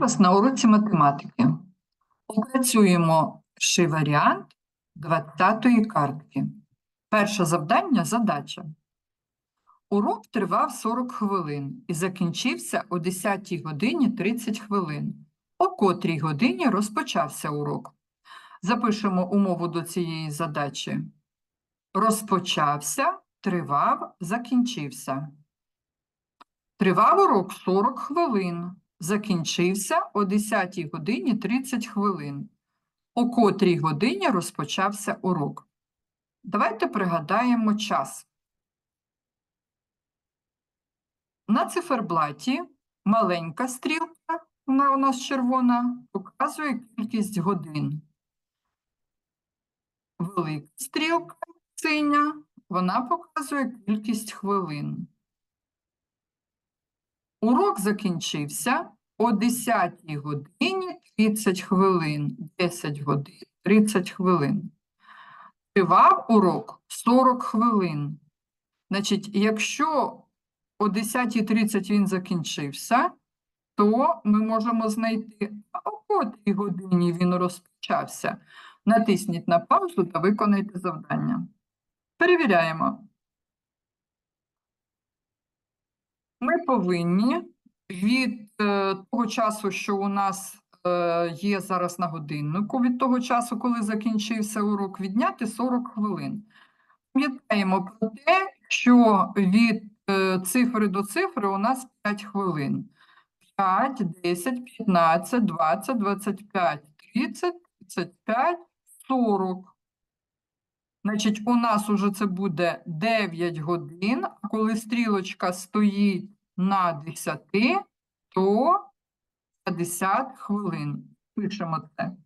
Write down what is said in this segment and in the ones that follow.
Вас на уроці математики. Опрацюємо перший варіант 20-ї картки. Перше завдання – задача. Урок тривав 40 хвилин і закінчився о 10 годині 30 хвилин. О котрій годині розпочався урок. Запишемо умову до цієї задачі. Розпочався, тривав, закінчився. Тривав урок 40 хвилин. Закінчився о 10 годині 30 хвилин. О котрій годині розпочався урок. Давайте пригадаємо час. На циферблаті маленька стрілка, вона у нас червона, показує кількість годин. Велика стрілка синя, вона показує кількість хвилин. Урок закінчився о 10 годині 30 хвилин. 10 годин 30 хвилин. Тривав урок 40 хвилин. Значить, якщо о 10.30 він закінчився, то ми можемо знайти, а о котрій годині він розпочався. Натисніть на паузу та виконайте завдання. Перевіряємо. Ми повинні від е, того часу, що у нас е, є зараз на годиннику, від того часу, коли закінчився урок, відняти 40 хвилин. Пам'ятаємо про те, що від е, цифри до цифри у нас 5 хвилин. 5, 10, 15, 20, 25, 30, 35, 40. Значить, у нас уже це буде 9 годин, а коли стрілочка стоїть на 10, то 50 хвилин. Пишемо це.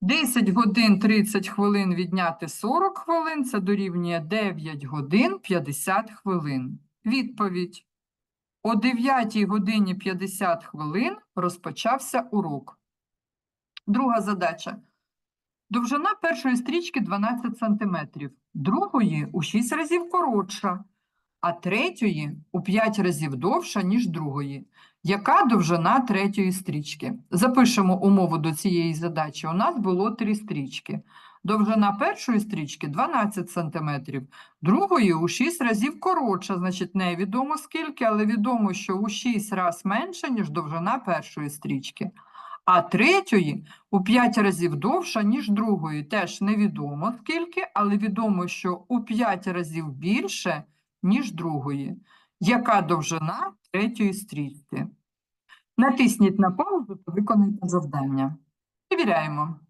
10 годин 30 хвилин відняти 40 хвилин, це дорівнює 9 годин 50 хвилин. Відповідь. О 9 годині 50 хвилин розпочався урок. Друга задача. Довжина першої стрічки 12 см, другої у 6 разів коротша, а третьої у 5 разів довша, ніж другої. Яка довжина третьої стрічки? Запишемо умову до цієї задачі. У нас було три стрічки. Довжина першої стрічки 12 см, другої у 6 разів коротша, значить невідомо скільки, але відомо, що у 6 разів менше, ніж довжина першої стрічки. А третьої у 5 разів довша, ніж другої. Теж невідомо скільки, але відомо, що у 5 разів більше, ніж другої. Яка довжина третьої стрічки? Натисніть на паузу та виконайте завдання. Перевіряємо.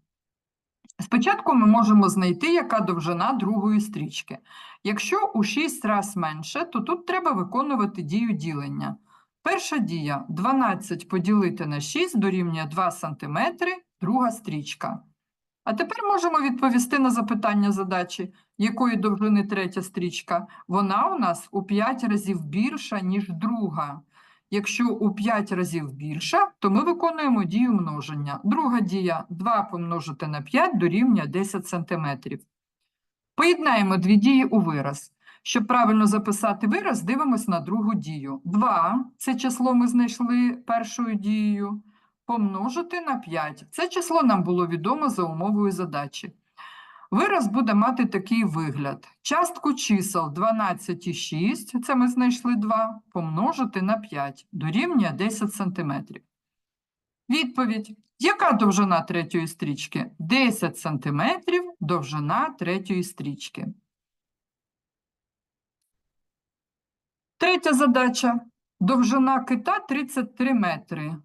Спочатку ми можемо знайти, яка довжина другої стрічки. Якщо у 6 разів менше, то тут треба виконувати дію ділення. Перша дія 12 поділити на 6 дорівнює 2 см, друга стрічка. А тепер можемо відповісти на запитання задачі, якої довжини третя стрічка. Вона у нас у 5 разів більша, ніж друга. Якщо у 5 разів більша, то ми виконуємо дію множення. Друга дія 2 помножити на 5 дорівнює 10 см. Поєднаємо дві дії у вираз. Щоб правильно записати вираз, дивимось на другу дію. 2 – це число ми знайшли першою дією. Помножити на 5. Це число нам було відомо за умовою задачі. Вираз буде мати такий вигляд. Частку чисел 12 і 6, це ми знайшли 2, помножити на 5, дорівнює 10 см. Відповідь. Яка довжина третьої стрічки? 10 см довжина третьої стрічки. Третя задача. Довжина кита 33 метри.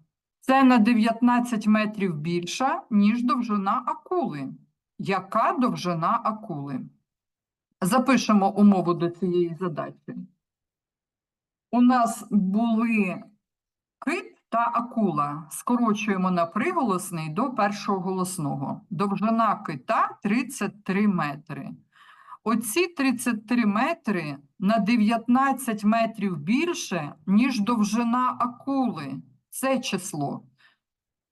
Це на 19 метрів більша, ніж довжина акули. Яка довжина акули? Запишемо умову до цієї задачі. У нас були кит та акула. Скорочуємо на приголосний до першого голосного. Довжина кита 33 метри. Оці 33 метри на 19 метрів більше, ніж довжина акули. Це число.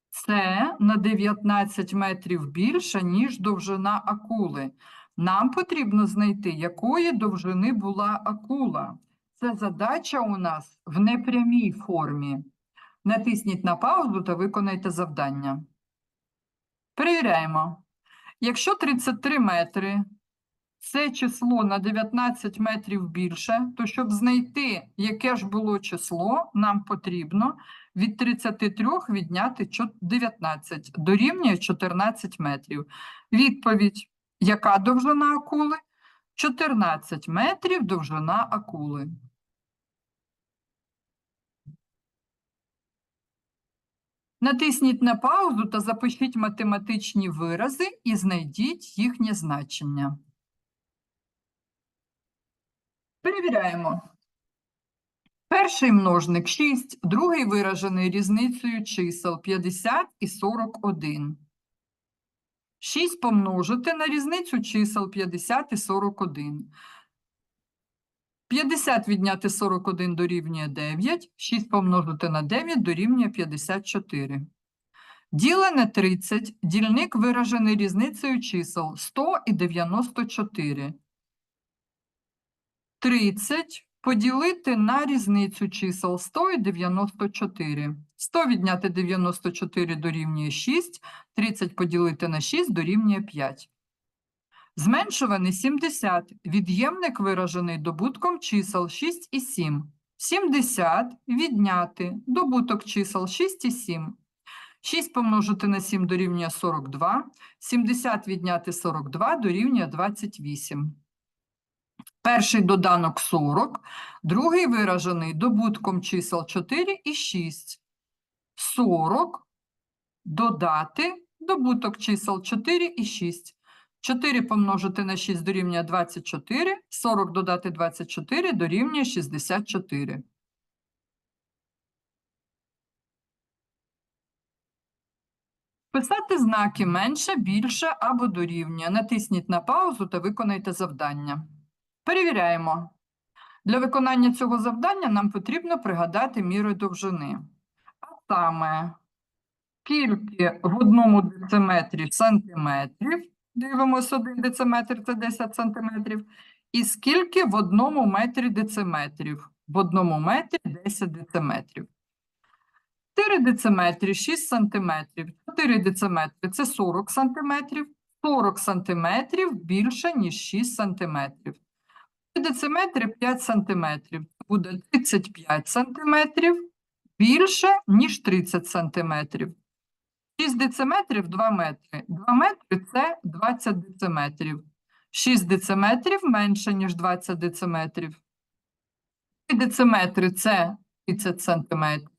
Це на 19 метрів більше, ніж довжина акули. Нам потрібно знайти, якої довжини була акула. Це задача у нас в непрямій формі. Натисніть на паузу та виконайте завдання. Перевіряємо. Якщо 33 метри це число на 19 метрів більше, то щоб знайти, яке ж було число, нам потрібно від 33 відняти 19, дорівнює 14 метрів. Відповідь. Яка довжина акули? 14 метрів довжина акули. Натисніть на паузу та запишіть математичні вирази і знайдіть їхнє значення. Перевіряємо. Перший множник 6, другий виражений різницею чисел 50 і 41. 6 помножити на різницю чисел 50 і 41. 50 відняти 41 дорівнює 9, 6 помножити на 9 дорівнює 54. Ділене 30, дільник виражений різницею чисел 100 і 94. 30 поділити на різницю чисел 100 і 94. 100 відняти 94 дорівнює 6, 30 поділити на 6 дорівнює 5. Зменшуваний 70. Від'ємник виражений добутком чисел 6 і 7. 70 відняти добуток чисел 6 і 7. 6 помножити на 7 дорівнює 42. 70 відняти 42 дорівнює 28. Перший доданок 40, другий виражений добутком чисел 4 і 6. 40 додати добуток чисел 4 і 6. 4 помножити на 6 дорівнює 24, 40 додати 24 дорівнює 64. Писати знаки менше, більше або дорівнює. Натисніть на паузу та виконайте завдання. Перевіряємо. Для виконання цього завдання нам потрібно пригадати міри довжини. А саме, скільки в одному дециметрі сантиметрів, дивимося, один дециметр це 10 сантиметрів, і скільки в одному метрі дециметрів. В одному метрі 10 дециметрів. 4 дециметри 6 сантиметрів. 4 дециметри це 40 сантиметрів. 40 сантиметрів більше, ніж 6 сантиметрів. 3 дециметри 5 сантиметрів. Буде 35 сантиметрів більше, ніж 30 сантиметрів. 6 дециметрів 2 метри. 2 метри це 20 дециметрів. 6 дециметрів менше, ніж 20 дециметрів. 3 дециметри це 30 сантиметрів.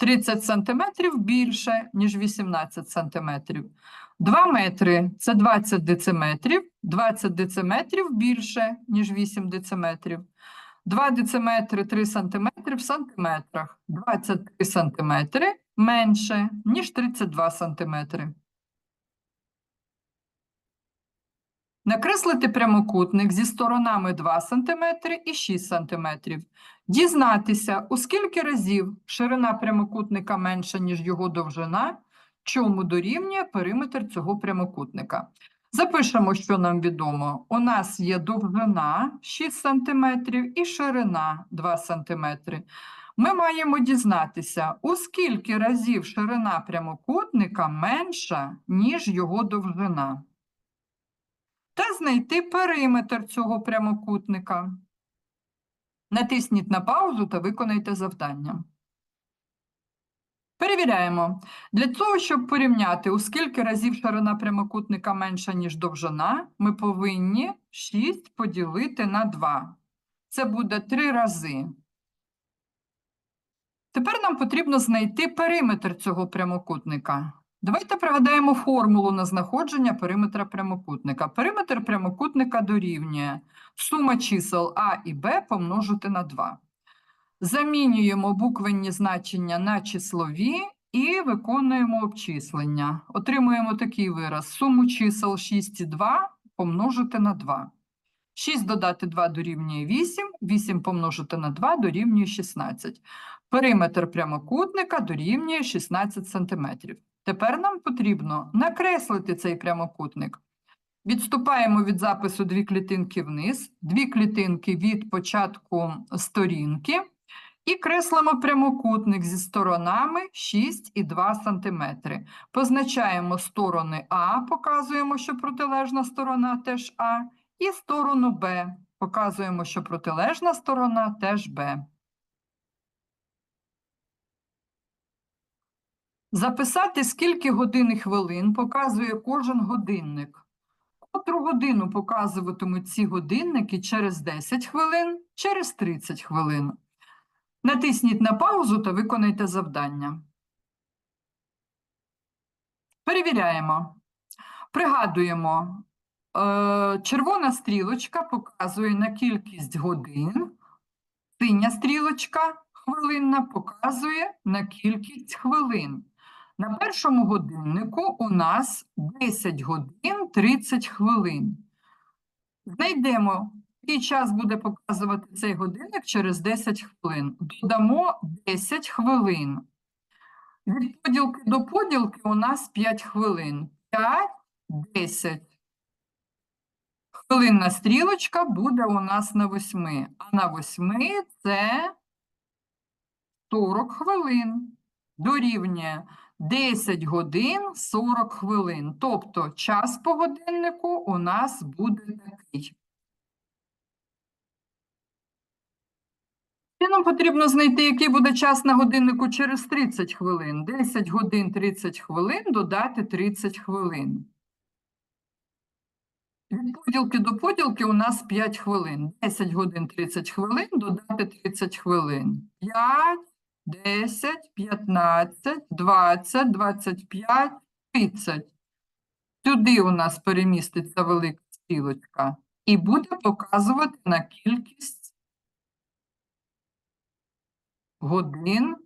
30 сантиметрів більше, ніж 18 сантиметрів. 2 метри – це 20 дециметрів, 20 дециметрів більше, ніж 8 дециметрів. 2 дециметри – 3 сантиметри в сантиметрах. 23 сантиметри менше, ніж 32 сантиметри. Накреслити прямокутник зі сторонами 2 см і 6 см. Дізнатися, у скільки разів ширина прямокутника менша, ніж його довжина, чому дорівнює периметр цього прямокутника. Запишемо, що нам відомо. У нас є довжина 6 см і ширина 2 см. Ми маємо дізнатися, у скільки разів ширина прямокутника менша, ніж його довжина та знайти периметр цього прямокутника. Натисніть на паузу та виконайте завдання. Перевіряємо. Для того, щоб порівняти, у скільки разів ширина прямокутника менша, ніж довжина, ми повинні 6 поділити на 2. Це буде 3 рази. Тепер нам потрібно знайти периметр цього прямокутника. Давайте пригадаємо формулу на знаходження периметра прямокутника. Периметр прямокутника дорівнює сума чисел А і Б помножити на 2. Замінюємо буквенні значення на числові і виконуємо обчислення. Отримуємо такий вираз. Суму чисел 6 і 2 помножити на 2. 6 додати 2 дорівнює 8, 8 помножити на 2 дорівнює 16. Периметр прямокутника дорівнює 16 см. Тепер нам потрібно накреслити цей прямокутник. Відступаємо від запису дві клітинки вниз, дві клітинки від початку сторінки і креслимо прямокутник зі сторонами 6 і 2 см. Позначаємо сторони А, показуємо, що протилежна сторона теж А, і сторону Б. Показуємо, що протилежна сторона теж Б. Записати, скільки годин і хвилин показує кожен годинник. Котру годину показуватимуть ці годинники через 10 хвилин, через 30 хвилин. Натисніть на паузу та виконайте завдання. Перевіряємо. Пригадуємо, е, червона стрілочка показує на кількість годин, синя стрілочка хвилинна показує на кількість хвилин. На першому годиннику у нас 10 годин 30 хвилин. Знайдемо, який час буде показувати цей годинник через 10 хвилин. Додамо 10 хвилин. Від поділки до поділки у нас 5 хвилин. 5, 10. Хвилинна стрілочка буде у нас на 8. А на 8 це 40 хвилин. Дорівнює 10 годин 40 хвилин. Тобто час по годиннику у нас буде такий. І нам потрібно знайти, який буде час на годиннику через 30 хвилин. 10 годин 30 хвилин додати 30 хвилин. Від поділки до поділки у нас 5 хвилин. 10 годин 30 хвилин додати 30 хвилин. 5, 10, 15, 20, 25, 30. Сюди у нас переміститься велика стрілочка і буде показувати на кількість годин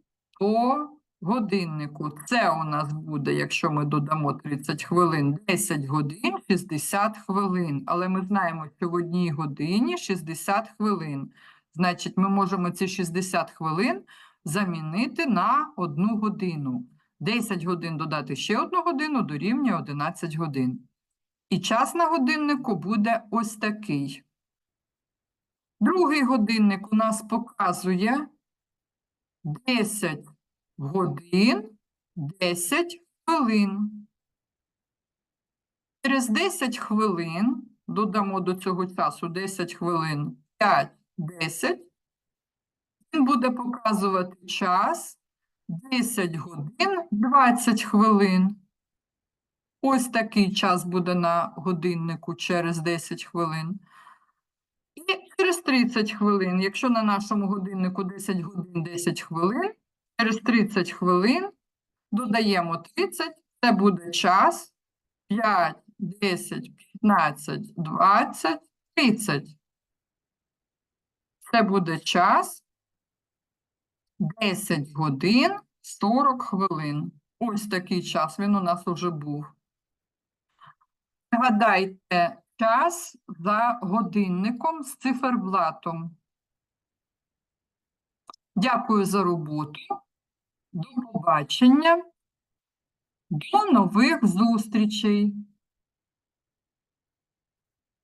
по годиннику. Це у нас буде, якщо ми додамо 30 хвилин, 10 годин 60 хвилин. Але ми знаємо, що в одній годині 60 хвилин. Значить, ми можемо ці 60 хвилин замінити на одну годину. 10 годин додати ще одну годину дорівнює 11 годин. І час на годиннику буде ось такий. Другий годинник у нас показує 10 годин 10 хвилин. Через 10 хвилин додамо до цього часу 10 хвилин 5, 10. Він буде показувати час 10 годин 20 хвилин. Ось такий час буде на годиннику через 10 хвилин. І через 30 хвилин, якщо на нашому годиннику 10 годин 10 хвилин, через 30 хвилин додаємо 30, це буде час 5, 10, 15, 20, 30. Це буде час 10 годин 40 хвилин. Ось такий час, він у нас уже був. Нагадайте час за годинником з циферблатом. Дякую за роботу. До побачення. До нових зустрічей.